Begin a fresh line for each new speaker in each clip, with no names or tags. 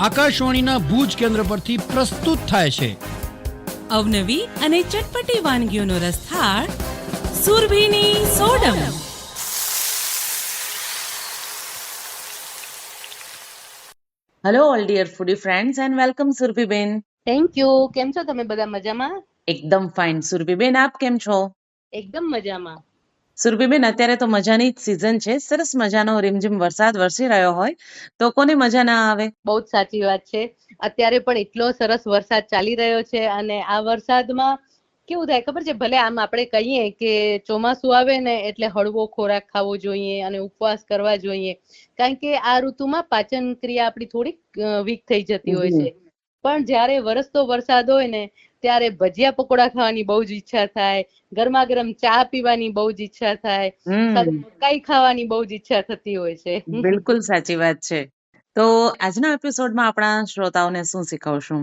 આકાશવાણીના ભુજ કેન્દ્ર પરથી પ્રસ્તુત થાય છે.
અવનવી અને ચટપટી વાનગીઓનો રસથાળ સુરભીની સોડમ.
Hello all dear foodie friends and welcome સુરભીબેન
thank you કેમ છો તમે બધા મજામાં?
એકદમ ફાઇન સુરભીબેન આપ કેમ છો?
એકદમ મજામાં.
સુરભીબેન અત્યારે તો મજાની જ સિઝન છે. સરસ મજાનો રીમઝીમ વરસાદ વરસી રહ્યો હોય. તો કોને મજા ના આવે?
બહુ જ સાચી વાત છે. અત્યારે પણ એટલો સરસ વરસાદ ચાલી રહ્યો છે અને આ વરસાદમાં કેવું થાય ખબર છે? ભલે આમ આપણે કહીએ કે ચોમાસું આવે ને એટલે હળવો ખોરાક ખાવો જોઈએ અને ઉપવાસ કરવા જોઈએ. કારણ કે આ ઋતુમાં પાચન ક્રિયા આપણી થોડીક વીક થઈ જતી હોય છે. પણ જ્યારે વરસતો વરસાદ હોય ને ત્યારે ભજીયા પકોડા ખાવાની બહુ જ ઈચ્છા થાય ગરમા ગરમ ચા પીવાની બહુ જ ઈચ્છા થાય મકાઈ ખાવાની બહુ જ ઈચ્છા થતી હોય છે.
બિલકુલ સાચી વાત છે. તો આજના એપિસોડમાં આપણા શ્રોતાઓને શું શીખવશું?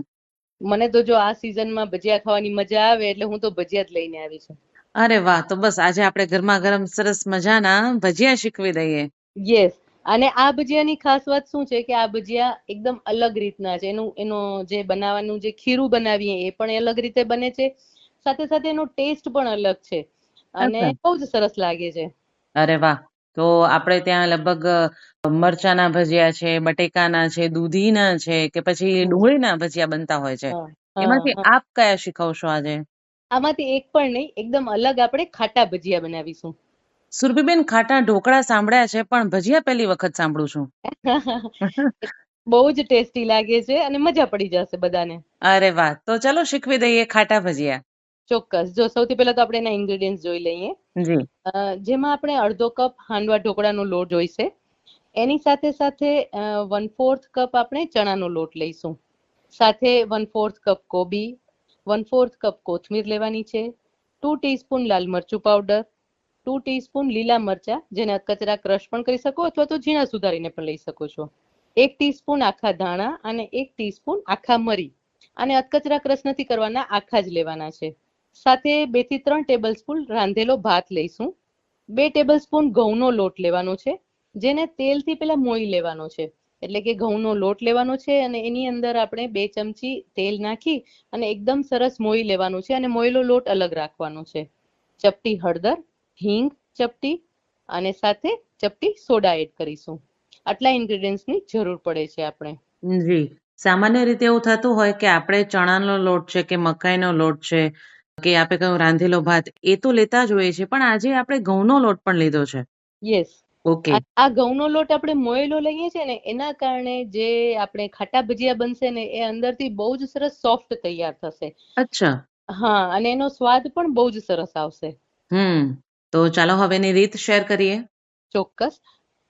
મને તો જો આ સિઝનમાં ભજીયા ખાવાની મજા આવે એટલે હું તો ભજીયા જ લઈને આવી છું.
અરે વાહ તો બસ આજે આપણે ગરમા ગરમ સરસ મજાના ભજીયા શીખવી દઈએ.
યસ અને આ ભજીયાની ખાસ વાત શું છે કે આ ભજીયા એકદમ અલગ રીતના છે. એનું એનો જે બનાવવાનું જે ખીરું બનાવીએ એ પણ અલગ રીતે બને છે. સાથે સાથે એનો ટેસ્ટ પણ અલગ છે. અને બહુ જ સરસ લાગે છે.
અરે વાહ. તો આપણે ત્યાં લગભગ મરચાના ભજીયા છે બટેકાના છે દૂધીના છે કે પછી. ડુંગળીના ભજીયા બનતા હોય છે. એમાંથી આપ કયા શીખવશો આજે?
આમાંથી એક પણ નહીં એકદમ અલગ આપણે ખાટા ભજીયા બનાવીશું.
સુરભીબેન ખાટા ઢોકળા સાંભળ્યા છે પણ ભજીયા પહેલી વખત સાંભળું છું.
બહુ જ ટેસ્ટી લાગે છે અને મજા પડી જશે બધાને.
અરે વાહ તો ચલો શીખવી દઈએ ખાટા ભજીયા.
ચોક્કસ. જો સૌથી પહેલા તો આપણે એના ઇન્ગ્રેડિયન્ટ જોઈ લઈએ. જેમાં આપણે અડધો કપ હાંડવા ઢોકળાનો લોટ જોઈશે. એની સાથે સાથે વન ફોર્થ કપ આપણે ચણાનો લોટ લઈશું. સાથે વન ફોર્થ કપ કોબી વન ફોર્થ કપ કોથમીર લેવાની છે ટુ ટીસ્પૂન લાલ મરચું પાવડર ટુ ટીસ્પૂન લીલા મરચા, જેને કચરા ક્રશ પણ કરી શકો અથવા તો ઝીણા સુધારીને પણ લઈ શકો છો. એક ટીસ્પૂન આખા ધાણા અને એક ટીસ્પૂન આખા મરી. અને અધકચરા ક્રશ નથી કરવાના, આખા જ લેવાના છે. સાથે બેથી ત્રણ ટેબલ સ્પૂન રાંધેલો ભાત લઈશું. બે ટેબલ સ્પૂન ઘઉંનો લોટ લેવાનો છે, જેને તેલથી પેલા મોઈ લેવાનો છે. એટલે કે ઘઉંનો લોટ લેવાનો છે અને એની અંદર આપણે બે ચમચી તેલ નાખી અને એકદમ સરસ મોઈ લેવાનું છે અને મોયેલો લોટ અલગ રાખવાનો છે. ચપટી હળદર હિંગ ચપટી અને સાથે ચપટી સોડા એડ કરીશું. આટલા ઇન્ગ્રેડિયન્ટ્સની જરૂર પડે છે આપણે.
જી. સામાન્ય રીતે એવું થતું હોય કે આપણે ચણાનો લોટ છે કે મકાઈનો લોટ છે કે આપણે કયું રાંધેલો ભાત એ તો લેતા જ હોઈએ છીએ પણ આજે આપણે ઘઉંનો લોટ પણ લીધો છે.
Yes
okay.
આ ઘઉંનો લોટ આપણે મોયેલો લઈએ છીએ ને એના કારણે જે આપણે ખાટા ભજીયા બનશે ને એ અંદરથી બહુ જ સરસ સોફ્ટ તૈયાર થશે.
અચ્છા.
હા અને એનો સ્વાદ પણ બહુ જ સરસ આવશે.
હમ. તો ચાલો હવેની રીત શેર કરીએ.
ચોક્કસ.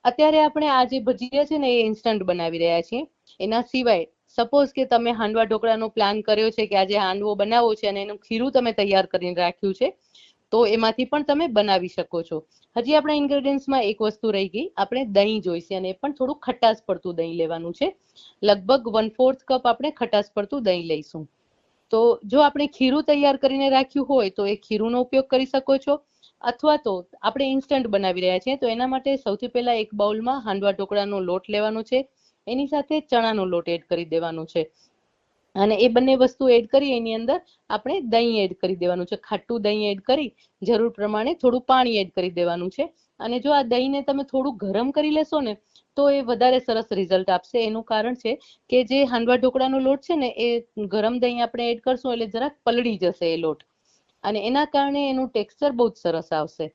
અત્યારે આપણે આ જે ભજીયા છે ને એ ઇન્સ્ટન્ટ બનાવી રહ્યા છીએ. એના સિવાય સપોઝ કે તમે હાંડવા ઢોકળાનો પ્લાન કર્યો છે કે આજે હાંડવો બનાવવો છે અને એનું ખીરું તમે તૈયાર કરીને રાખ્યું છે, તો એમાંથી પણ તમે બનાવી શકો છો. હજી આપણા ઇન્ગ્રેડિયન્ટ્સમાં એક વસ્તુ રહી ગઈ. આપણે દહીં જોઈશે અને એ પણ થોડું ખટાશ પડતું દહીં લેવાનું છે. લગભગ વન ફોર્થ કપ આપણે ખટાશ પડતું દહીં લઈશું. તો જો આપણે ખીરું તૈયાર કરીને રાખ્યું હોય તો એ ખીરુંનો ઉપયોગ કરી શકો છો. અથવા તો આપણે ઇન્સ્ટન્ટ બનાવી રહ્યા છીએ, તો એના માટે સૌથી પહેલા એક બાઉલમાં હાંડવા ઢોકળાનો લોટ લેવાનો છે. એની સાથે ચણાનો લોટ એડ કરી દેવાનો છે. અને એ બંને વસ્તુ એડ કરી, એની અંદર આપણે દહીં એડ કરી દેવાનું છે. ખાટું દહીં એડ કરી, જરૂર પ્રમાણે થોડું પાણી એડ કરી દેવાનું છે. અને જો આ દહીંને તમે થોડું ગરમ કરી લેશો ને, તો એ વધારે સરસ રિઝલ્ટ આપશે. એનું કારણ છે કે જે હાંડવા ઢોકળાનો લોટ છે ને, એ ગરમ દહીં આપણે એડ કરશું એટલે જરાક પલળી જશે એ લોટ. અને એના કારણે એનું ટેક્સચર બહુ જ સરસ આવશે.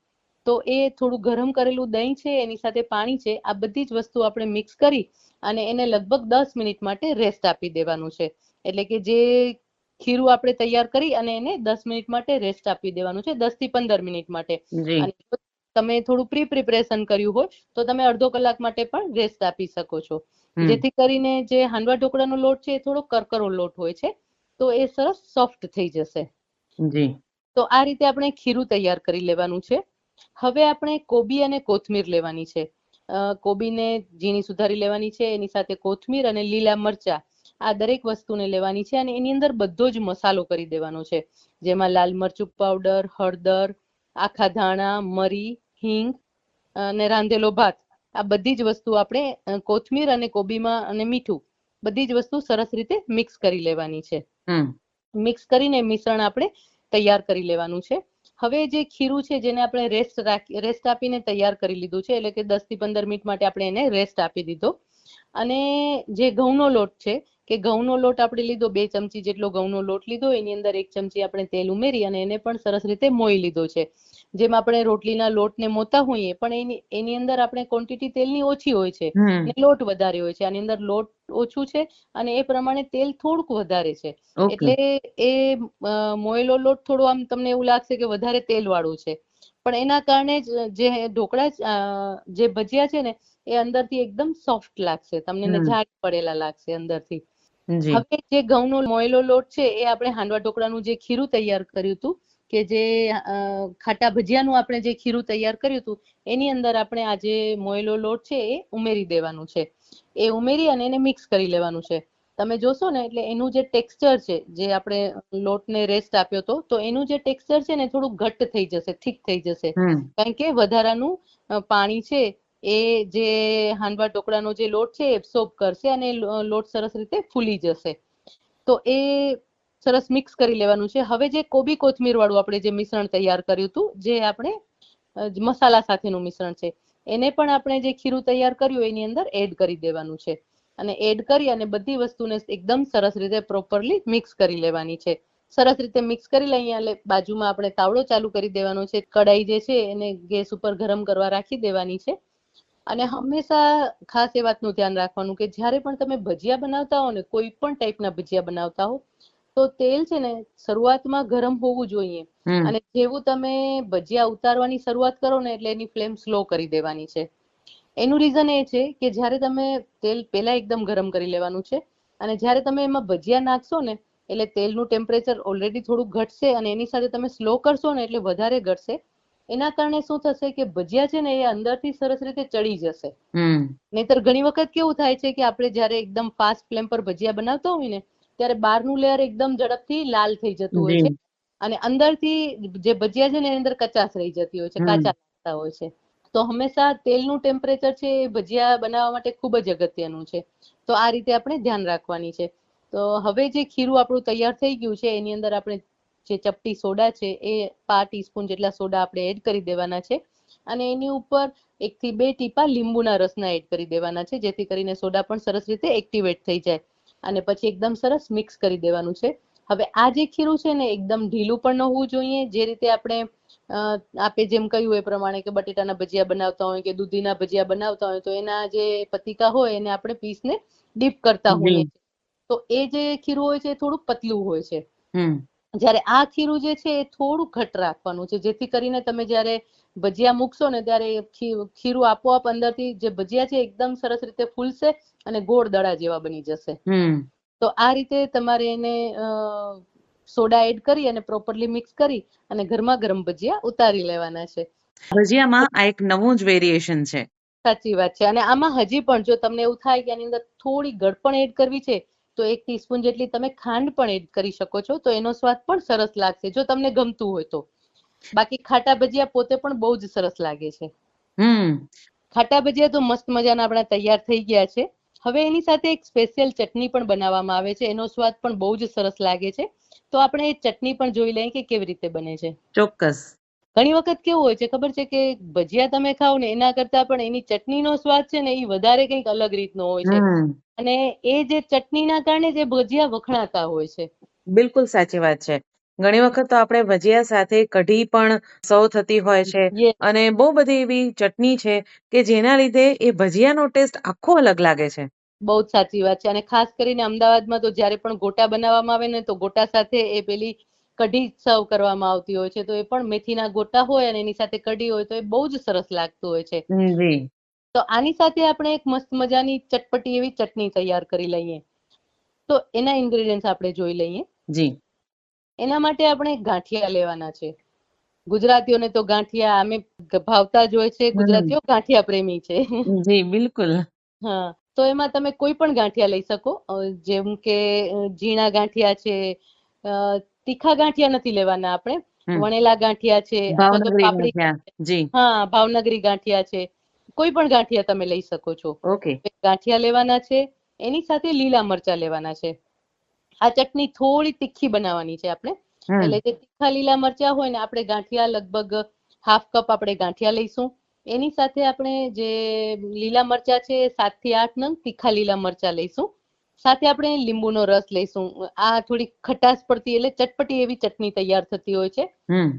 તો એ થોડું ગરમ કરેલું દહીં છે એની સાથે પાણી છે આ બધી જ વસ્તુ આપણે મિક્સ કરી અને એને લગભગ દસ મિનિટ માટે રેસ્ટ આપી દેવાનું છે. એટલે કે જે ખીરું આપણે તૈયાર કરી અને એને દસ મિનિટ માટે રેસ્ટ આપી દેવાનું છે દસથી પંદર મિનિટ માટે. અને તમે થોડું પ્રી પ્રિપરેશન કર્યું હોય તો તમે અડધો કલાક માટે પણ રેસ્ટ આપી શકો છો. જેથી કરીને જે હાંડવા ઢોકળાનો લોટ છે એ થોડો કરકરો લોટ હોય છે તો એ સરસ સોફ્ટ થઈ જશે.
જી.
તો આ રીતે આપણે ખીરું તૈયાર કરી લેવાનું છે. હવે આપણે કોબી અને કોથમીર લેવાની છે. કોબીને ઝીણી સુધારી લેવાની છે એની સાથે કોથમીર અને લીલા મરચા આ દરેક વસ્તુને લેવાની છે અને એની અંદર બધો જ મસાલો કરી દેવાનો છે. જેમાં લાલ મરચું પાવડર હળદર આખા ધાણા મરી હિંગ અને રાંધેલો ભાત. આ બધી જ વસ્તુ આપણે કોથમીર અને કોબીમાં અને મીઠું બધી જ વસ્તુ સરસ રીતે મિક્સ કરી લેવાની છે. મિક્સ કરીને મિશ્રણ આપણે તૈયાર કરી લેવાનું છે. હવે જે ખીરું છે જેને આપણે રેસ્ટ રાખી રેસ્ટ આપીને તૈયાર કરી લીધું છે, એટલે કે દસથી પંદર મિનિટ માટે આપણે એને રેસ્ટ આપી દીધો. અને જે ઘઉંનો લોટ છે કે ઘઉંનો લોટ આપણે લીધો બે ચમચી જેટલો ઘઉંનો લોટ લીધો એની અંદર એક ચમચી આપણે તેલ ઉમેરી અને એને પણ સરસ રીતે મોઈ લીધો છે. જેમ આપણે રોટલીના લોટને મોતા હોઈએ પણ એની એની અંદર આપણે ક્વોન્ટિટી તેલની ઓછી હોય છે. અને લોટ વધારે હોય છે. આની અંદર લોટ ઓછું છે અને એ પ્રમાણે તેલ થોડુંક વધારે છે. એટલે એ મોયેલો લોટ થોડો આમ તમને એવું લાગશે કે વધારે તેલ વાળું છે. પણ એના કારણે જ જે ઢોકળા જ, ભજીયા છે ને એ અંદરથી એકદમ સોફ્ટ લાગશે. તમને ને જાડ પડેલા લાગશે અંદરથી. હવે જે ઘઉંનો મોયલો લોટ છે એ આપણે હાંડવા ઢોકળાનું જે ખીરું તૈયાર કર્યું હતું કે જે ખાટા ભજીયાનું આપણે જે ખીરું તૈયાર કર્યું હતું એની અંદર આપણે આ જે મોયલો લોટ છે એ ઉમેરી દેવાનું છે. એ ઉમેરી અને એને મિક્સ કરી લેવાનું છે. તમે જોશો ને એટલે એનું જે ટેક્સચર છે જે આપણે લોટને રેસ્ટ આપ્યો હતો તો એનું જે ટેક્સચર છે ને થોડું ઘટ્ટ થઈ જશે થીક થઈ જશે. કારણ કે વધારાનું પાણી છે એ જે હાંડવા ઢોકળાનો જે લોટ છે એ એબ્સોર્બ કરશે અને લોટ સરસ રીતે ફૂલી જશે. તો એ સરસ મિક્સ કરી લેવાનું છે. હવે જે કોબી કોથમીર વાળું આપણે જે મિશ્રણ તૈયાર કર્યું હતું, જે આપણે મસાલા સાથેનું મિશ્રણ છે, એને પણ આપણે જે ખીરું તૈયાર કર્યું એની અંદર એડ કરી દેવાનું છે. અને એડ કરી અને બધી વસ્તુને એકદમ સરસ રીતે પ્રોપરલી મિક્સ કરી લેવાની છે. સરસ રીતે મિક્સ કરી લઈએ એટલે બાજુમાં આપણે તાવડો ચાલુ કરી દેવાનો છે. કડાઈ જે છે એને ગેસ ઉપર ગરમ કરવા રાખી દેવાની છે. અને હંમેશા ખાસ એ વાતનું ધ્યાન રાખવાનું કે જ્યારે પણ તમે ભજીયા બનાવતા હો ને કોઈ પણ ટાઈપના ભજીયા બનાવતા હો તો તેલ છે ને શરૂઆતમાં ગરમ હોવું જોઈએ. અને જેવું તમે ભજીયા ઉતારવાની શરૂઆત કરો ને એટલે એની ફ્લેમ સ્લો કરી દેવાની છે. એનું રીઝન એ છે કે જ્યારે તમે તેલ પહેલા એકદમ ગરમ કરી લેવાનું છે અને જ્યારે તમે એમાં ભજીયા નાખશો ને એટલે તેલનું ટેમ્પરેચર ઓલરેડી થોડું ઘટશે અને એની સાથે તમે સ્લો કરશો ને એટલે વધારે ઘટશે. એના કારણે શું થશે કે ભજીયા છે ને એ અંદરથી સરસ રીતે ચડી જશે. નહીતર ઘણી વખત કેવું થાય છે કે આપણે જ્યારે એકદમ ફાસ્ટ ફ્લેમ પર ભજીયા બનાવતા હોય ને ત્યારે બહારનું લેયર એકદમ ઝડપથી લાલ થઈ જતું હોય છે. અને અંદરથી જે ભજીયા છે ને એની અંદર કચાશ રહી જતી હોય છે કાચા લાગતા હોય છે. તો હંમેશા તેલનું ટેમ્પરેચર છે એ ભજીયા બનાવવા માટે ખૂબ જ અગત્યનું છે. તો આ રીતે આપણે ધ્યાન રાખવાની છે. તો હવે જે ખીરું આપણું તૈયાર થઈ ગયું છે એની અંદર આપણે જે ચપટી સોડા છે એ પા ટીસ્પૂન જેટલા સોડા આપણે એડ કરી દેવાના છે. અને એની ઉપર એક થી બે ટીપા લીંબુના રસના એડ કરી દેવાના છે જેથી કરીને સોડા પણ સરસ રીતે એક્ટિવેટ થઈ જાય. અને પછી એકદમ સરસ મિક્સ કરી દેવાનું છે. હવે આ જે ખીરું છે ને એકદમ ઢીલું પણ ન હોવું જોઈએ. જે રીતે આપણે આપે જેમ કહ્યું એ પ્રમાણે કે બટેટાના ભજીયા બનાવતા હોય કે દૂધીના ભજીયા બનાવતા હોય તો એના જે પતિકા હોય એને આપણે પીસને ડીપ કરતા હોઈએ તો એ જે ખીરું હોય છે એ થોડું પતલું હોય છે. જ્યારે આ ખીરું જે છે એ થોડું ઘટ રાખવાનું છે જેથી કરીને તમે જ્યારે ભજીયા મૂકશો ને ત્યારે ખીરું આપોઆપ અંદરથી જે ભજીયા છે એકદમ સરસ રીતે ફૂલશે અને ગોળ દડા જેવા બની જશે.
હમ.
તો આ રીતે તમારે એને સોડા એડ કરી અને પ્રોપરલી મિક્સ કરી અને ગરમા ગરમ ભજીયા ઉતારી લેવાના છે.
ભજીયામાં આ એક નવું જ વેરિએશન છે.
સાચી વાત છે. અને આમાં હજી પણ જો તમને એવું થાય કે આની અંદર થોડી ગળપણ એડ કરવી છે તો એક ટીસ્પૂન જેટલી તમે ખાંડ પણ એડ કરી શકો છો તો એનો સ્વાદ પણ સરસ લાગશે જો તમને ગમતું હોય તો. બાકી ખાટા ભજીયા પોતે પણ બહુ જ સરસ લાગે છે.
હમ.
ખાટા ભજીયા તો મસ્ત મજાના આપણા તૈયાર થઈ ગયા છે. હવે એની સાથે એક સ્પેશિયલ ચટણી પણ બનાવવામાં આવે છે એનો સ્વાદ પણ બહુ જ સરસ લાગે છે. તો આપણે એ ચટણી પણ જોઈ લઈએ કે કેવી રીતે બને છે.
ચોક્કસ.
ઘણી વખત કેવું હોય છે ખબર છે કે ભજીયા તમે ખાઓ ને એના કરતા પણ એની ચટણીનો સ્વાદ છે ને એ વધારે કંઈક અલગ રીતનો હોય છે. અને એ જે ચટણીના કારણે જે ભજીયા વખણાતા હોય છે.
બિલકુલ સાચી વાત છે. ઘણી વખત તો આપણે ભજીયા સાથે કઢી પણ સૌ થતી હોય છે અને બહુ બધી એવી ચટણી છે કે જેના લીધે એ ભજીયાનો ટેસ્ટ આખો અલગ લાગે છે.
બહુ જ સાચી વાત છે. અને ખાસ કરીને અમદાવાદમાં તો જ્યારે પણ ગોટા બનાવવામાં આવે ને તો ગોટા સાથે એ પેલી કઢી સર્વ કરવામાં આવતી હોય છે તો એ પણ મેથીના ગોટા હોય અને એની સાથે કઢી હોય તો એ બહુ જ સરસ લાગતું હોય છે.
જી.
તો આની સાથે આપણે એક મસ્ત મજાની ચટપટી એવી ચટણી તૈયાર કરી લઈએ. તો એના ઇન્ગ્રેડિયન્ટ આપણે જોઈ લઈએ.
જી.
એના માટે આપણે ગાંઠિયા લેવાના છે. ગુજરાતીઓને તો ગાંઠિયા આમે ભાવતા જ હોય છે ગુજરાતીઓ ગાંઠિયા પ્રેમી છે.
જી બિલકુલ.
હા તો એમાં તમે કોઈ પણ ગાંઠિયા લઈ શકો. જેમ કે ઝીણા ગાંઠિયા છે તીખા ગાંઠિયા નથી લેવાના આપણે. વણેલા ગાંઠિયા છે
ભાવનગરી
પાપડી
ગાંઠિયા
હા ભાવનગરી ગાંઠિયા છે. કોઈ પણ ગાંઠિયા તમે લઈ શકો છો. ગાંઠિયા લેવાના છે એની સાથે લીલા મરચાં લેવાના છે. આ ચટણી થોડી તીખી બનાવવાની છે આપણે. એટલે જે તીખા લીલા મરચાં હોય ને આપણે ગાંઠિયા લગભગ હાફ કપ આપણે ગાંઠિયા લઈશું. એની સાથે આપણે જે લીલા મરચાં છે સાતથી આઠ નંગ તીખા લીલા મરચાં લઈશું. સાથે આપણે લીંબુનો રસ લઈશું. આ થોડી ખટાશ પડતી એટલે ચટપટી એવી ચટણી તૈયાર થતી હોય છે.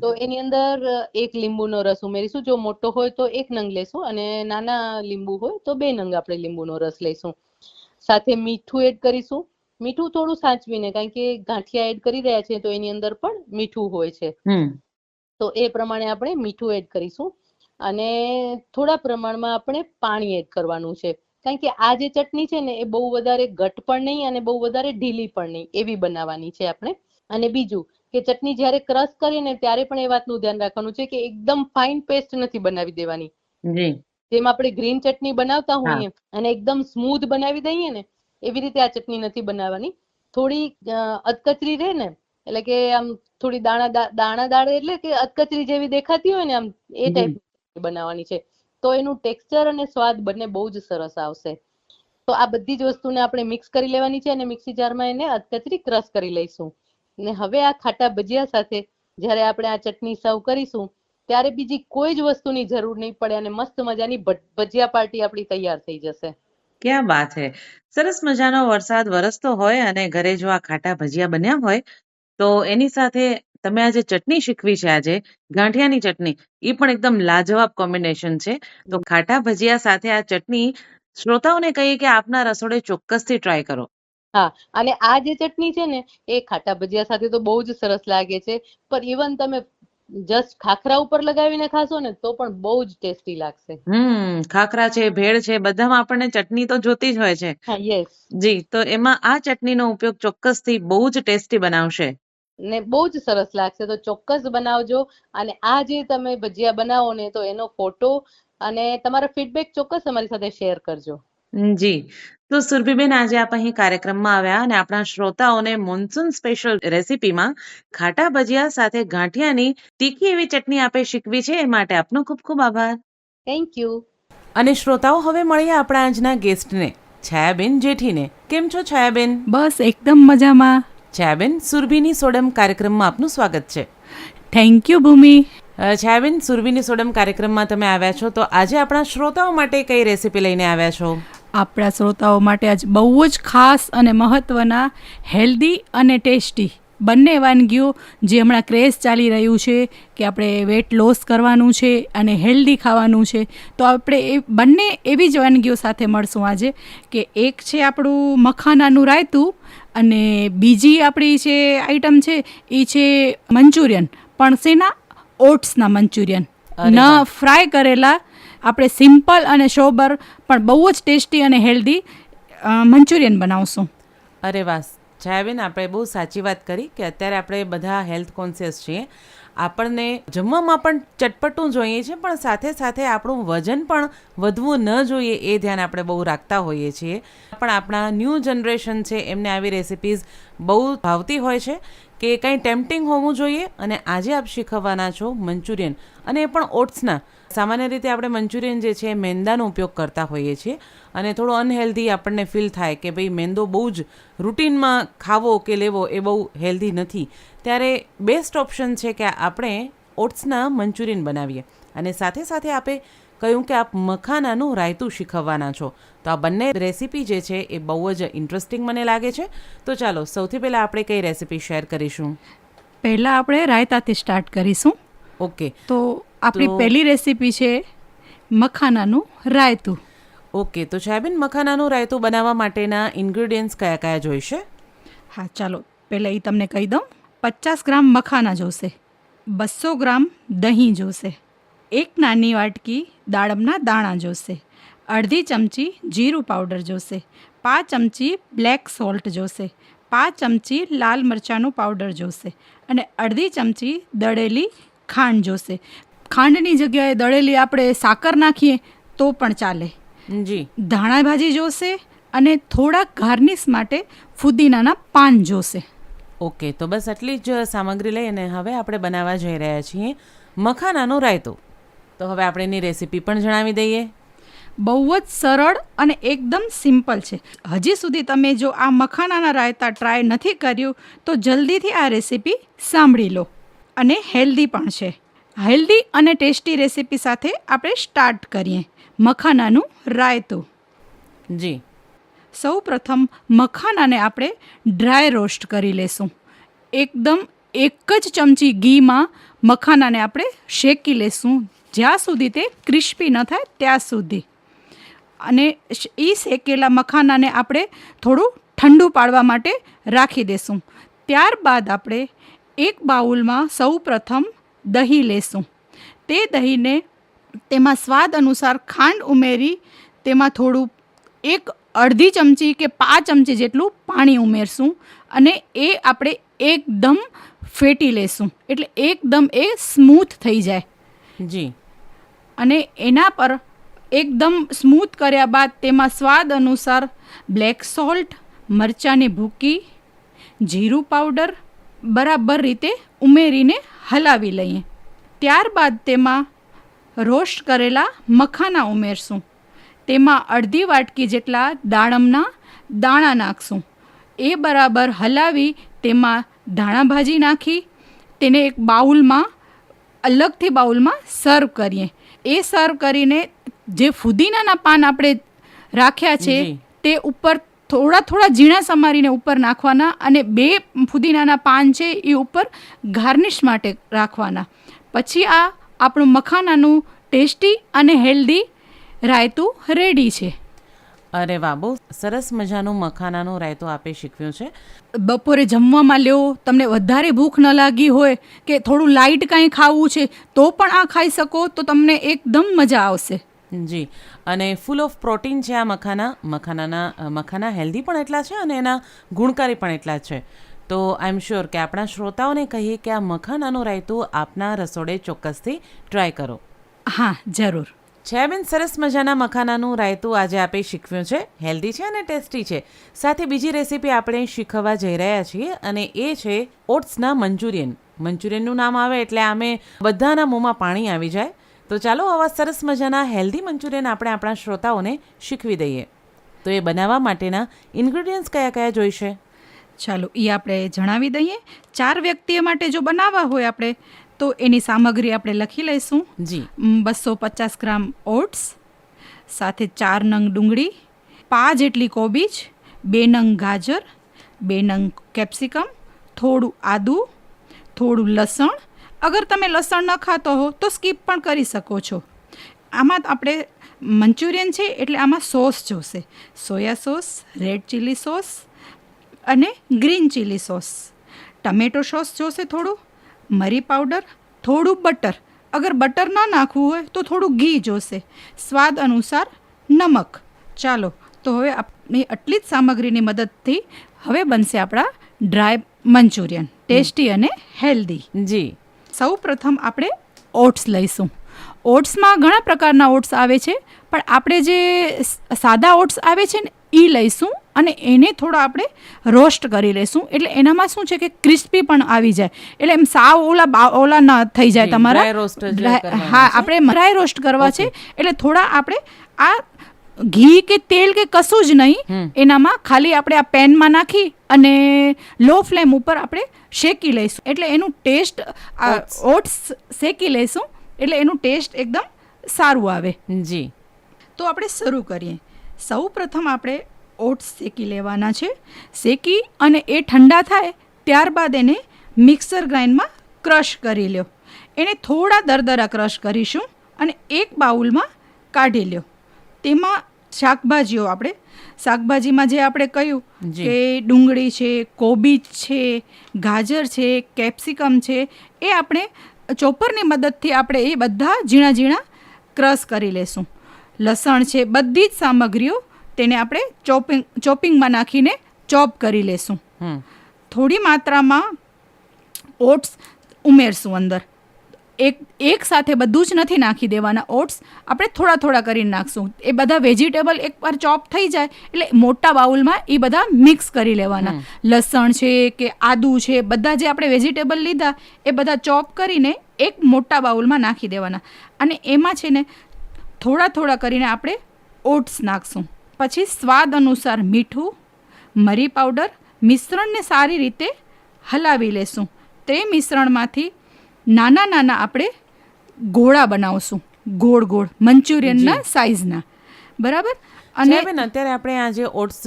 તો એની અંદર એક લીંબુનો રસ ઉમેરીશું. જો મોટો હોય તો એક નંગ લેશું અને નાના લીંબુ હોય તો બે નંગ આપણે લીંબુનો રસ લઈશું. સાથે મીઠું એડ કરીશું. મીઠું થોડું સાચવીને કારણ કે ગાંઠિયા એડ કરી રહ્યા છે તો એની અંદર પણ મીઠું હોય છે. તો એ પ્રમાણે આપણે મીઠું એડ કરીશું. અને થોડા પ્રમાણમાં આપણે પાણી એડ કરવાનું છે. કારણ કે આ જે ચટણી છે ને એ બહુ વધારે ઘટ પણ નહીં અને બહુ વધારે ઢીલી પણ નહીં એવી બનાવવાની છે આપણે. અને બીજું કે ચટણી જ્યારે ક્રશ કરીએ ને ત્યારે પણ એ વાતનું ધ્યાન રાખવાનું છે કે એકદમ ફાઇન પેસ્ટ નથી બનાવી દેવાની. જેમ આપણે ગ્રીન ચટણી બનાવતા હોઈએ અને એકદમ સ્મૂધ બનાવી દઈએ ને એવી રીતે આ ચટણી નથી બનાવવાની. થોડી અધકચરી રહે ને એટલે કે આમ થોડી દાણા દાણા દાળ એટલે કે અધકચરી જેવી દેખાતી હોય ને આમ એ ટાઈપ બનાવવાની છે. તો એનું ટેક્સચર અને સ્વાદ બંને બહુ જ સરસ આવશે. તો આ બધી જ વસ્તુને આપણે મિક્સ કરી લેવાની છે અને મિક્સી જારમાં એને અધકચરી ક્રશ કરી લઈશું. ને હવે આ ખાટા ભજીયા સાથે જ્યારે આપણે આ ચટણી સર્વ કરીશું, ત્યારે બીજી કોઈ જ વસ્તુની જરૂર નહીં પડે અને મસ્ત મજાની ભજીયા પાર્ટી આપણી તૈયાર થઈ જશે.
ક્યાં વાત છે સરસ મજાનો વરસાદ વરસતો હોય અને ઘરે જો આ ખાટા ભજીયા બન્યા હોય, તો એની સાથે તમે આ જે ચટણી શીખવી છે આજે ગાંઠિયાની ચટણી એ પણ એકદમ લાજવાબ કોમ્બિનેશન છે. તો ખાટા ભજીયા સાથે આ ચટણી શ્રોતાઓને કહીએ કે આપના રસોડે ચોક્કસથી ટ્રાય કરો.
હા અને આ જે ચટણી છે ને એ ખાટા ભજીયા સાથે તો બહુ જ સરસ લાગે છે પણ ઇવન તમે જસ્ટ ખાખરા ઉપર લગાવીને ખાશો ને તો પણ બહુ જ ટેસ્ટી લાગશે.
હમ ખાખરા છે ભેળ છે બધામાં આપણને ચટણી તો જોતી જ હોય છે.
યસ
જી તો એમાં આ ચટણીનો ઉપયોગ ચોક્કસથી બહુ જ ટેસ્ટી બનાવશે.
ને બહુ જ સરસ લાગશે. તો ચોક્કસ બનાવજો અને આ જે તમે ભજીયા બનાવો ને તો એનો ફોટો અને તમારા ફીડબેક ચોક્કસ અમારી સાથે શેર કરજો.
જી. તો સુરભીબેન આજે આપ અહીં કાર્યક્રમમાં આવ્યા અને આપણા શ્રોતાઓને મોન્સૂન સ્પેશિયલ રેસીપીમાં ખાટા ભજીયા સાથે ગાંઠિયાની તીખી એવી ચટણી આપે શીખવી છે એ માટે આપનો ખૂબ ખૂબ આભાર.
થેન્ક યુ
અને શ્રોતાઓ હવે મળીએ આપણા આજના ગેસ્ટને છાયાબેન જેઠીને. કેમ છો છાયાબેન?
બસ એકદમ મજામાં.
છાયાબેન સુરભીની સોડમ કાર્યક્રમમાં આપનું સ્વાગત છે.
થેન્ક યુ ભૂમિ
છાયાબેન સુરભીની સોડમ કાર્યક્રમમાં તમે આવ્યા છો તો આજે આપણા શ્રોતાઓ માટે કઈ રેસીપી લઈને આવ્યા છો?
આપણા શ્રોતાઓ માટે આજ બહુ જ ખાસ અને મહત્ત્વના હેલ્ધી અને ટેસ્ટી બંને વાનગીઓ જે હમણાં ક્રેઝ ચાલી રહ્યું છે કે આપણે વેટ લોસ કરવાનું છે અને હેલ્ધી ખાવાનું છે. તો આપણે એ બંને એવી જ વાનગીઓ સાથે મળશું આજે કે એક છે આપણું મખાનાનું રાયતું અને બીજી આપણી જે આઈટમ છે એ છે મંચુરિયન. પણ શેના? ઓટ્સના મંચુરિયન. ન ફ્રાય કરેલા આપણે સિમ્પલ અને સોબર પણ બહુ જ ટેસ્ટી અને હેલ્ધી મંચુરિયન બનાવશું.
અરે વાહ. છાયાબેન આપણે બહુ સાચી વાત કરી કે અત્યારે આપણે બધા હેલ્થ કોન્સિયસ છીએ. આપણને જમવામાં પણ ચટપટું જોઈએ છે, પણ સાથે સાથે આપણું વજન પણ વધવું ન જોઈએ એ ધ્યાન આપણે બહુ રાખતા હોઈએ છીએ. પણ આપણા ન્યૂ જનરેશન છે, એમને આવી રેસિપીઝ બહુ ભાવતી હોય છે કે કંઈ ટેમ્પટિંગ હોવું જોઈએ. અને આજે આપ શીખવવાના છો મંચુરિયન અને એ પણ ઓટ્સના. સામાન્ય રીતે આપણે મંચુરિયન જે છે એ મેંદાનો ઉપયોગ કરતા હોઈએ છીએ અને થોડો અનહેલ્ધી આપણને ફીલ થાય કે ભાઈ મેંદો બહુ જ રૂટીનમાં ખાવો કે લેવો એ બહુ હેલ્ધી નથી. ત્યારે બેસ્ટ ઓપ્શન છે કે આપણે ઓટ્સના મંચુરિયન બનાવીએ અને સાથે સાથે આપે કહ્યું કે આપ મખાનાનું રાયતું શીખવવાના છો. તો આ બંને રેસીપી જે છે એ બહુ જ ઇન્ટરેસ્ટિંગ મને લાગે છે. તો ચાલો સૌથી પહેલાં આપણે કઈ રેસીપી શેર કરીશું?
પહેલાં આપણે રાયતાથી સ્ટાર્ટ કરીશું.
ઓકે
તો આપણી પહેલી રેસીપી છે મખાનાનું રાયતું.
ઓકે તો સોયાબીન મખાનાનું રાયતું બનાવવા માટેના ઇન્ગ્રીડિયન્ટ્સ કયા કયા જોઈશે?
હા ચાલો પહેલાં એ તમને કહી દઉં. પચાસ ગ્રામ મખાના જોશે. બસો ગ્રામ દહીં જોશે. એક નાની વાટકી દાડમના દાણા જોશે. અડધી ચમચી જીરું પાવડર જોશે. પાંચ ચમચી બ્લેક સોલ્ટ જોશે. પાંચ ચમચી લાલ મરચાંનું પાવડર જોશે. અને અડધી ચમચી દળેલી ખાંડ જોશે. ખાંડની જગ્યાએ દળેલી આપણે સાકર નાખીએ તો પણ ચાલે.
જી.
ધાણા ભાજી જોશે અને થોડાક ગાર્નિશ માટે ફુદીનાના પાન જોશે.
ઓકે તો બસ આટલી જ સામગ્રી લઈ અને હવે આપણે બનાવવા જઈ રહ્યા છીએ મખાનાનો રાયતો. તો હવે આપણે એની રેસીપી પણ જણાવી દઈએ.
બહુ જ સરળ અને એકદમ સિમ્પલ છે. હજી સુધી તમે જો આ મખાનાના રાયતા ટ્રાય નથી કર્યું તો જલ્દીથી આ રેસીપી સાંભળી લો. અને હેલ્ધી પણ છે. હેલ્ધી અને ટેસ્ટી રેસીપી સાથે આપણે સ્ટાર્ટ કરીએ. મખાનાનું રાયતું.
જી.
સૌ પ્રથમ મખાનાને આપણે ડ્રાય રોસ્ટ કરી લેશું. એકદમ એક જ ચમચી ઘીમાં મખાનાને આપણે શેકી લેશું. જ્યાં સુધી તે ક્રિસ્પી ન થાય ત્યાં સુધી. અને એ શેકેલા મખાનાને આપણે થોડું ઠંડુ પાડવા માટે રાખી દેશું. ત્યારબાદ આપણે એક બાઉલમાં સૌ પ્રથમ દહીં લેશું. તે દહીંને તેમાં સ્વાદ અનુસાર ખાંડ ઉમેરી તેમાં થોડું એક અડધી ચમચી કે પાંચ ચમચી જેટલું પાણી ઉમેરશું અને એ આપણે એકદમ ફેટી લેશું. એટલે એકદમ એ સ્મૂથ થઈ જાય.
જી.
અને એના પર એકદમ સ્મૂથ કર્યા બાદ તેમાં સ્વાદ અનુસાર બ્લેક સોલ્ટ મરચાંની ભૂકી જીરું પાવડર બરાબર રીતે ઉમેરીને હલાવી લઈએ. ત્યારબાદ તેમાં રોસ્ટ કરેલા મખાના ઉમેરશું. તેમાં અડધી વાટકી જેટલા દાડમના દાણા નાખશું. એ બરાબર હલાવી તેમાં ધાણા ભાજી નાખી તેને એક બાઉલમાં અલગથી બાઉલમાં સર્વ કરીએ. એ સર્વ કરીને જે ફુદીનાના પાન આપણે રાખ્યા છે તે ઉપર થોડા થોડા ઝીણા સમારીને ઉપર નાખવાના અને બે ફુદીનાના પાન છે એ ઉપર ગાર્નિશ માટે રાખવાના. પછી આ આપણું મખાનાનું ટેસ્ટી અને હેલ્ધી રાયતું રેડી છે.
અરે વાહ બહુ સરસ મજાનું મખાનાનું રાયતું આપે શીખવ્યું છે.
બપોરે જમવામાં લ્યો તમને વધારે ભૂખ ન લાગી હોય કે થોડું લાઇટ કાંઈ ખાવું છે તો પણ આ ખાઈ શકો તો તમને એકદમ મજા આવશે.
જી. અને ફૂલ ઓફ પ્રોટીન છે આ મખાના. મખાનાના મખાના હેલ્ધી પણ એટલા છે અને એના ગુણકારી પણ એટલા છે. તો આઈ એમ શ્યોર કે આપણા શ્રોતાઓને કહીએ કે આ મખાનાનું રાયતું આપના રસોડે ચોક્કસથી ટ્રાય કરો.
હા જરૂર.
છે બેન સરસ મજાના મખાનાનું રાયતું આજે આપે શીખવ્યું છે. હેલ્ધી છે અને ટેસ્ટી છે. સાથે બીજી રેસીપી આપણે શીખવવા જઈ રહ્યા છીએ અને એ છે ઓટ્સના મંચુરિયન. મંચુરિયનનું નામ આવે એટલે આમે બધાના મોંમાં પાણી આવી જાય. તો ચાલો આવા સરસ મજાના હેલ્ધી મંચુરિયન આપણે આપણા શ્રોતાઓને શીખવી દઈએ. તો એ બનાવવા માટેના ઇન્ગ્રેડિયન્ટ્સ કયા કયા જોઈશે?
ચાલો એ આપણે જણાવી દઈએ. ચાર વ્યક્તિઓ માટે જો બનાવવા હોય આપણે તો એની સામગ્રી આપણે લખી લઈશું.
જી.
બસો પચાસ ગ્રામ ઓટ્સ સાથે ચાર નંગ ડુંગળી પાંચ જેટલી કોબીજ બે નંગ ગાજર બે નંગ કેપ્સિકમ થોડું આદું થોડું લસણ અગર તમે લસણ ન ખાતો હો, તો સ્કીપ પણ કરી શકો છો. આમાં આપણે મંચુરિયન છે એટલે આમાં સોસ જોશે. Soya sauce, red chilli sauce અને green chilli sauce. Tomato sauce જોશે થોડું, મરી પાવડર, થોડું બટર. અગર બટર ના નાખવું હોય, તો થોડું ઘી જોશે. સ્વાદ અનુસાર નમક. ચાલો, તો હવે આપણી આટલી જ સામગ્રીની મદદથી હવે બનશે આપણા ડ્રાય મંચુરિયન. ટેસ્ટી અને હેલ્ધી.
જી.
સૌ પ્રથમ આપણે ઓટ્સ લઈશું. ઓટ્સમાં ઘણા પ્રકારના ઓટ્સ આવે છે પણ આપણે જે સાદા ઓટ્સ આવે છે ને એ લઈશું અને એને થોડા આપણે રોસ્ટ કરી લઈશું એટલે એનામાં શું છે કે ક્રિસ્પી પણ આવી જાય. એટલે એમ સાવ ઓલા બા- ઓલા ન થઈ જાય તમારા. હા આપણે ડ્રાય રોસ્ટ કરવા છે. એટલે થોડા આપણે આ ઘી કે તેલ કે કશું જ નહીં એનામાં ખાલી આપણે આ પેનમાં નાખી અને લો ફ્લેમ ઉપર આપણે શેકી લઈશું. એટલે એનું ટેસ્ટ ઓટ્સ શેકી લઈશું એટલે એનું ટેસ્ટ એકદમ સારું આવે.
જી.
તો આપણે શરૂ કરીએ. સૌ પ્રથમ આપણે ઓટ્સ શેકી લેવાના છે. શેકી અને એ ઠંડા થાય ત્યારબાદ એને મિક્સર ગ્રાઇન્ડમાં ક્રશ કરી લ્યો. એને થોડા દરદરા ક્રશ કરીશું અને એક બાઉલમાં કાઢી લ્યો. તેમાં શાકભાજીઓ આપણે શાકભાજીમાં જે આપણે કહ્યું. કે ડુંગળી છે કોબીજ છે ગાજર છે કેપ્સિકમ છે એ આપણે ચોપરની મદદથી આપણે એ બધા ઝીણા ઝીણા ક્રશ કરી લેશું. લસણ છે બધી જ સામગ્રીઓ તેને આપણે ચોપિંગ ચોપિંગમાં નાખીને ચોપ કરી લેશું. થોડી માત્રામાં ઓટ્સ ઉમેરશું અંદર. એક એક સાથે બધું જ નથી નાખી દેવાના ઓટ્સ. આપણે થોડા થોડા કરીને નાખશું. એ બધા વેજીટેબલ એકવાર ચોપ થઈ જાય એટલે મોટા બાઉલમાં એ બધા મિક્સ કરી લેવાના. લસણ છે કે આદુ છે બધા જે આપણે વેજીટેબલ લીધા એ બધા ચોપ કરીને એક મોટા બાઉલમાં નાખી દેવાના. અને એમાં છે ને થોડા થોડા કરીને આપણે ઓટ્સ નાખશું. પછી સ્વાદ અનુસાર મીઠું મરી પાવડર મિશ્રણને સારી રીતે હલાવી લેશું. તે મિશ્રણમાંથી નાના નાના આપણે ગોળા બનાવશું. ગોળ ગોળ મંચુરિયનના સાઇઝના બરાબર?
અને બેન અત્યારે આપણે આ જે ઓટ્સ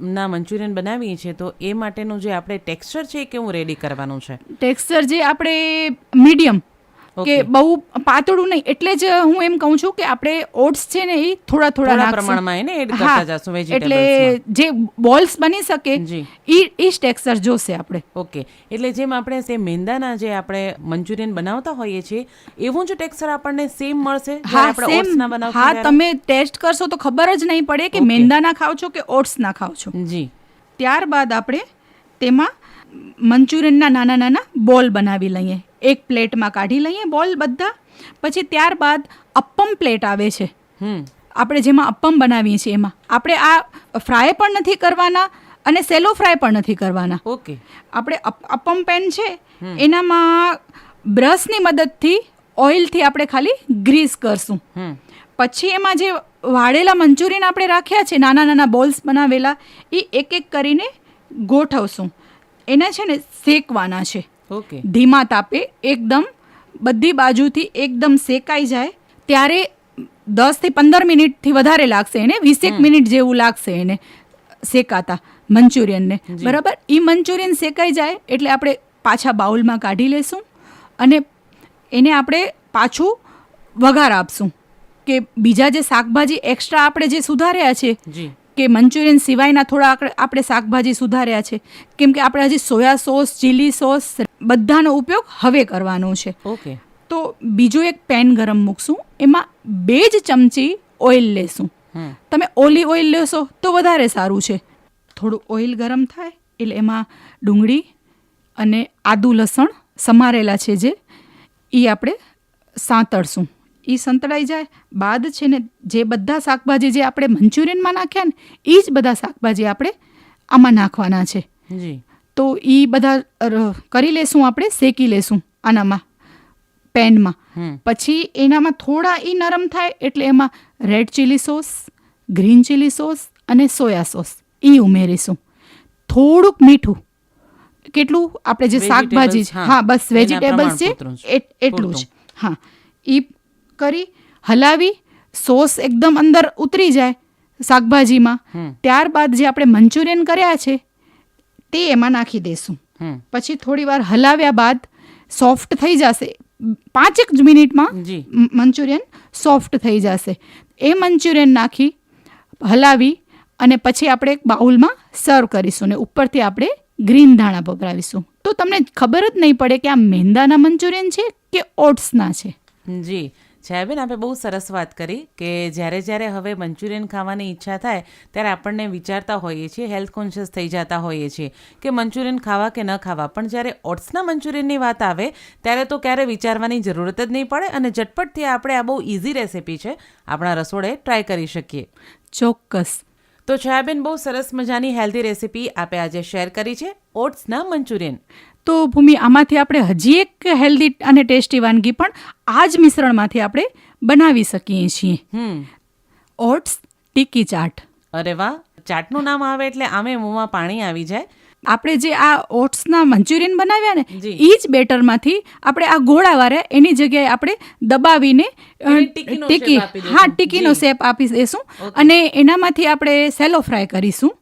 ના મંચુરિયન બનાવીએ છીએ તો એ માટેનું જે આપણે ટેક્સચર છે એ કેવું રેડી કરવાનું છે?
ટેક્સચર જે આપણે મીડિયમ કે બહુ પાતળું નહીં. એટલે જ હું એમ કહું છું કે આપણે ઓટ્સ છે ને એ થોડા થોડા
પ્રમાણમાં એને એડ કરતા જશું
એટલે જે બોલ્સ બની શકે ઈ ઈ ટેક્સચર જોશે આપણે.
ઓકે. એટલે જેમ આપણે સેમ મેંદાના જે આપણે મંચુરિયન બનાવતા હોઈએ છીએ એવું જ ટેક્સચર આપણને સેમ મળશે
હા
આપણે
સેમ. હા તમે ટેસ્ટ કરશો તો ખબર જ નહીં પડે કે મેંદાના ખાવ છો કે ઓટ્સ ના ખાવ છો.
જી.
ત્યારબાદ આપણે તેમાં મંચુરિયનના નાના નાના બોલ બનાવી લઈએ. એક પ્લેટમાં કાઢી લઈએ બોલ બધા. પછી ત્યારબાદ અપ્પમ પ્લેટ આવે છે. આપણે જેમાં અપ્પમ બનાવીએ છીએ એમાં. આપણે આ ફ્રાય પણ નથી કરવાના અને સેલો ફ્રાય પણ નથી કરવાના.
ઓકે.
આપણે અપ- અપ્પમ પેન છે. એનામાં બ્રશની મદદથી ઓઇલથી આપણે ખાલી ગ્રીસ કરશું. પછી એમાં જે વાળેલા મંચુરિયન આપણે રાખ્યા છે નાના નાના બોલ્સ બનાવેલા એ એક એક કરીને ગોઠવશું. એના છે ને શેકવાના છે.
ઓકે.
ધીમા તાપે એકદમ બધી બાજુથી એકદમ શેકાઈ જાય. ત્યારે દસથી પંદર મિનિટથી વધારે લાગશે એને વીસેક મિનિટ જેવું લાગશે એને શેકાતા મંચુરિયનને. બરાબર? એ મંચુરિયન શેકાઈ જાય એટલે આપણે પાછા બાઉલમાં કાઢી લેશું અને એને આપણે પાછું વઘાર આપશું કે બીજા જે શાકભાજી એક્સ્ટ્રા આપણે જે સુધાર્યા છે કે મંચુરિયન સિવાયના થોડા આપણે- શાકભાજી સુધાર્યા છે. કેમ કે આપણે હજી સોયા સોસ ચીલી સોસ બધાનો ઉપયોગ હવે કરવાનો છે.
ઓકે.
તો બીજું એક પેન ગરમ મૂકશું. એમાં બે જ ચમચી ઓઇલ લેશું. તમે ઓલી ઓઇલ લેશો તો વધારે સારું છે. થોડું ઓઇલ ગરમ થાય એટલે એમાં ડુંગળી અને આદુ લસણ સમારેલા છે જે એ આપણે સાંતળશું. એ સંતળાઈ જાય. બાદ છે ને જે બધા શાકભાજી જે આપણે મંચુરિયનમાં નાખ્યા ને એ જ બધા શાકભાજી આપણે આમાં નાખવાના છે. તો એ બધા કરી લેશું આપણે શેકી લેશું આનામાં પેનમાં. પછી એનામાં થોડા એ નરમ થાય એટલે એમાં red chilli sauce green chilli sauce અને સોયા સોસ એ ઉમેરીશું. થોડુંક મીઠું. કેટલું? આપણે જે શાકભાજી છે.
હા.
બસ વેજીટેબલ્સ છે એટલું જ. હા. એ કરી હલાવી સોસ એકદમ અંદર ઉતરી જાય શાકભાજીમાં. ત્યારબાદ જે આપણે મંચુરિયન કર્યા છે તે એમાં નાખી દઈશું પછી થોડી વાર હલાવ્યા બાદ સોફ્ટ થઈ જશે. પાંચેક જ મિનિટમાં મંચુરિયન સોફ્ટ થઈ જશે. એ મંચુરિયન નાખી હલાવી અને પછી આપણે એક બાઉલમાં સર્વ કરીશું ને ઉપરથી આપણે ગ્રીન ધાણા પકડાવીશું. તો તમને ખબર જ નહીં પડે કે આ મેંદાના મંચુરિયન છે કે ઓટ્સના છે.
જી. છાયાબેન આપણે બહુ સરસ વાત કરી કે જ્યારે જ્યારે હવે મંચુરિયન ખાવાની ઈચ્છા થાય ત્યારે આપણને વિચારતા હોઈએ છીએ હેલ્થ કોન્શિયસ થઈ જતા હોઈએ છીએ કે મંચુરિયન ખાવા કે ન ખાવા. પણ જ્યારે ઓટ્સના મંચુરિયનની વાત આવે ત્યારે તો ક્યારે વિચારવાની જરૂરત જ નહીં પડે અને ઝટપટથી આપણે આ બહુ ઇઝી રેસિપી છે આપણા રસોડે ટ્રાય કરી શકીએ.
ચોક્કસ.
તો છાયાબેન બહુ સરસ મજાની હેલ્ધી રેસિપી આપે આજે શેર કરી છે ઓટ્સના મંચુરિયન.
તો ભૂમિ આમાંથી આપણે હજી એક હેલ્ધી અને ટેસ્ટી વાનગી પણ આ જ મિશ્રણમાંથી આપણે બનાવી શકીએ છીએ. ઓટ્સ ટીકી ચાટ.
અરે વાહ. ચાટનું નામ આવે એટલે આમે મોંમાં પાણી આવી જાય.
આપણે જે આ ઓટ્સના મંચુરિયન બનાવ્યા ને એ જ બેટરમાંથી આપણે આ ગોળા વાળા એની જગ્યાએ આપણે દબાવીને ટીકી હા. ટીકીનો શેપ આપી દઈશું અને એનામાંથી આપણે સેલો ફ્રાય કરીશું.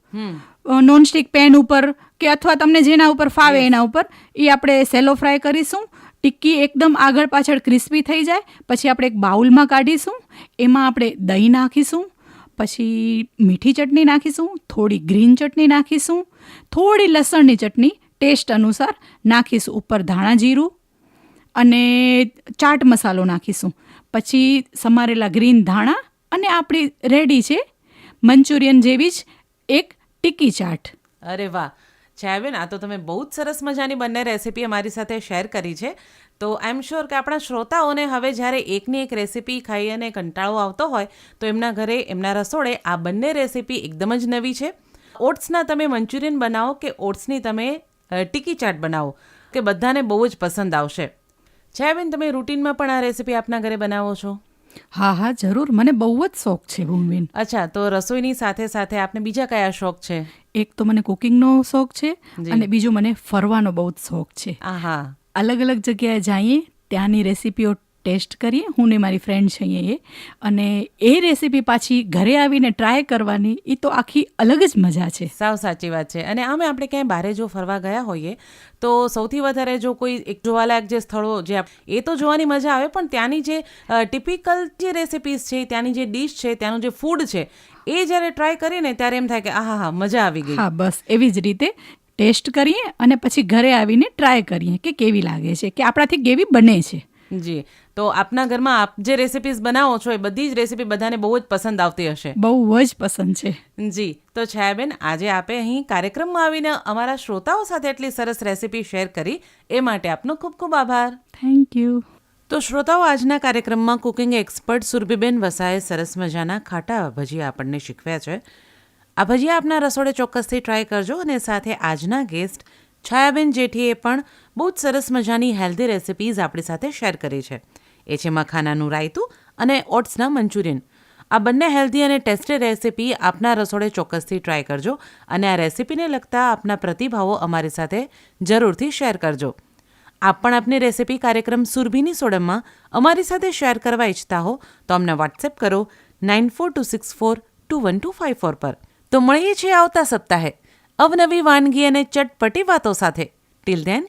નોનસ્ટિક પેન ઉપર કે અથવા તમને જેના ઉપર ફાવે એના ઉપર એ આપણે સેલો ફ્રાય કરીશું. ટિક્કી એકદમ આગળ પાછળ ક્રિસ્પી થઈ જાય. પછી આપણે એક બાઉલમાં કાઢીશું. એમાં આપણે દહીં નાખીશું. પછી મીઠી ચટણી નાખીશું. થોડી ગ્રીન ચટણી નાખીશું. થોડી લસણની ચટણી ટેસ્ટ અનુસાર નાખીશું. ઉપર ધાણા જીરું અને ચાટ મસાલો નાખીશું. પછી સમારેલા ગ્રીન ધાણા અને આપણી રેડી છે મંચુરિયન જેવી જ એક ટિક્કી ચાટ.
અરે વાહ. છાયાબેન આ તો તમે બહુ જ સરસ મજાની બંને રેસીપી અમારી સાથે શેર કરી છે. તો આઈ એમ શ્યોર કે આપણા શ્રોતાઓને હવે જ્યારે એકની એક રેસિપી ખાઈ અને કંટાળો આવતો હોય, તો એમના ઘરે, એમના રસોડે આ બંને રેસીપી એકદમ જ નવી છે. ઓટ્સના તમે મંચુરિયન બનાવો કે ઓટ્સની તમે ટીકી ચાટ બનાવો? કે બધાને બહુ જ પસંદ આવશે. છાયાબેન તમે રૂટીનમાં પણ આ રેસીપી આપના ઘરે બનાવો છો?
હા હા જરૂર. મને બહુ જ શોખ છે ભૂમિબેન
અચ્છા તો રસોઈની સાથે સાથે આપને બીજા કયા શોખ છે?
એક તો મને કુકિંગનો શોખ છે અને બીજો મને ફરવાનો બહુ જ શોખ છે.
આહા.
અલગ અલગ જગ્યાએ જઈએ ત્યાંની રેસીપીઓ ટેસ્ટ કરીએ. હું ને મારી ફ્રેન્ડ છીએ એ. અને એ રેસીપી પાછી ઘરે આવીને ટ્રાય કરવાની એ તો આખી અલગ જ મજા છે.
સાવ સાચી વાત છે. અને આમે આપણે ક્યાંય બહારે જો ફરવા ગયા હોઈએ તો સૌથી વધારે જો કોઈ એક જોવાલાયક જે સ્થળો જે એ તો જોવાની મજા આવે પણ ત્યાંની જે ટિપિકલ જે રેસિપીઝ છે ત્યાંની જે ડીશ છે ત્યાંનું જે ફૂડ છે એ જ્યારે ટ્રાય કરીને ત્યારે એમ થાય કે આહા હા મજા આવી ગઈ.
હા બસ એવી જ રીતે ટેસ્ટ કરીએ અને પછી ઘરે આવીને ટ્રાય કરીએ કે કેવી લાગે છે કે આપણાથી કેવી બને છે.
જી. તો આપના ઘરમાં આપ જે રેસિપીઝ બનાવો છો એ બધી જ રેસિપી બધાને બહુ જ પસંદ આવતી હશે.
બહુ જ પસંદ છે.
જી. તો છાયાબેન આજે આપે અહીં કાર્યક્રમમાં આવીને અમારા શ્રોતાઓ સાથે એટલી સરસ રેસિપી શેર કરી. એ માટે આપનો ખૂબ ખૂબ આભાર.
થેન્ક યુ
તો શ્રોતાઓ આજના કાર્યક્રમમાં કુકિંગ એક્સપર્ટ સુરભીબેન વસાએ સરસ મજાના ખાટા ભજીયા આપણને શીખવ્યા છે. આ ભજીયા આપના રસોડે ચોક્કસથી ટ્રાય કરજો અને સાથે આજના ગેસ્ટ છાયાબેન જેઠીએ પણ બહુ જ સરસ મજાની હેલ્ધી રેસિપીઝ આપણી સાથે શેર કરી છે. એ છે મખાનાનું રાયતું અને ઓટ્સના મંચુરિયન. આ બંને હેલ્ધી અને ટેસ્ટી રેસિપી આપના રસોડે ચોક્કસથી ટ્રાય કરજો અને આ રેસિપીને લગતા આપના પ્રતિભાવો અમારી સાથે જરૂરથી શેર કરજો. આપ પણ આપની રેસિપી કાર્યક્રમ સુરભીની સોડમમાં અમારી સાથે શેર કરવા ઈચ્છતા હો તો અમને વોટ્સએપ કરો nine four two six four two one two five four પર. તો મળીએ છીએ આવતા સપ્તાહે અવનવી વાનગી અને ચટપટી વાતો સાથે. Till then